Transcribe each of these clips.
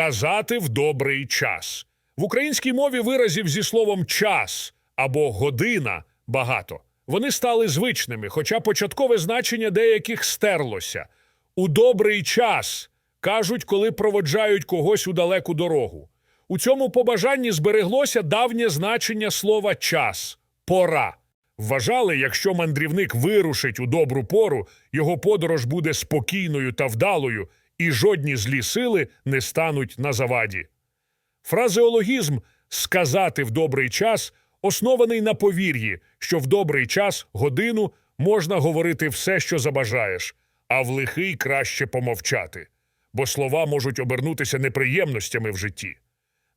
сказати в добрий час. В українській мові виразів зі словом час або година багато. Вони стали звичними, хоча початкове значення деяких стерлося. У добрий час кажуть, коли проводжають когось у далеку дорогу. У цьому побажанні збереглося давнє значення слова час пора. Вважали, якщо мандрівник вирушить у добру пору, його подорож буде спокійною та вдалою, і жодні злі сили не стануть на заваді. Фразеологізм сказати в добрий час оснований на повір'ї, що в добрий час, годину, можна говорити все, що забажаєш, а в лихий краще помовчати, бо слова можуть обернутися неприємностями в житті.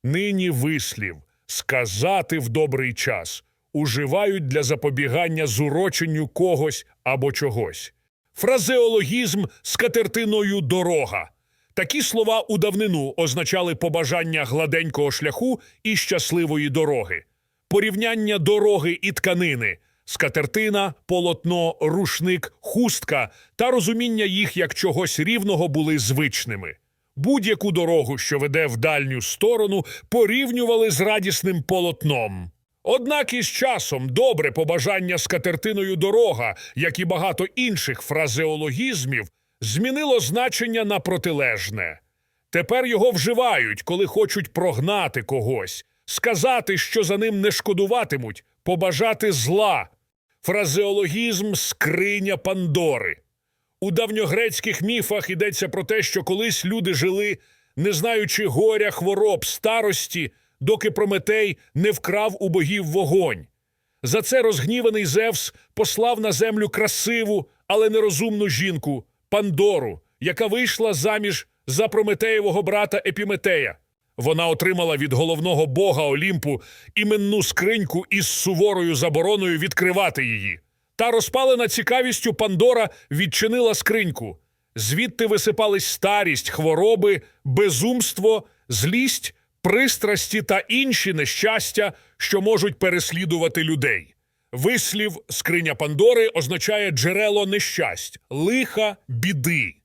Нині вислів сказати в добрий час уживають для запобігання зуроченню когось або чогось. Фразеологізм з катертиною дорога. Такі слова у давнину означали побажання гладенького шляху і щасливої дороги, порівняння дороги і тканини, скатертина, полотно, рушник, хустка та розуміння їх як чогось рівного були звичними. Будь-яку дорогу, що веде в дальню сторону, порівнювали з радісним полотном. Однак із часом добре побажання з катертиною дорога, як і багато інших фразеологізмів, змінило значення на протилежне. Тепер його вживають, коли хочуть прогнати когось, сказати, що за ним не шкодуватимуть, побажати зла. Фразеологізм скриня Пандори. У давньогрецьких міфах йдеться про те, що колись люди жили, не знаючи горя, хвороб, старості, доки Прометей не вкрав у богів вогонь. За це розгніваний Зевс послав на землю красиву, але нерозумну жінку Пандору, яка вийшла заміж за Прометеєвого брата Епіметея. Вона отримала від головного бога Олімпу іменну скриньку із суворою забороною відкривати її. Та розпалена цікавістю Пандора відчинила скриньку. Звідти висипались старість, хвороби, безумство, злість, пристрасті та інші нещастя, що можуть переслідувати людей. Вислів скриня Пандори означає джерело нещасть, лиха, біди.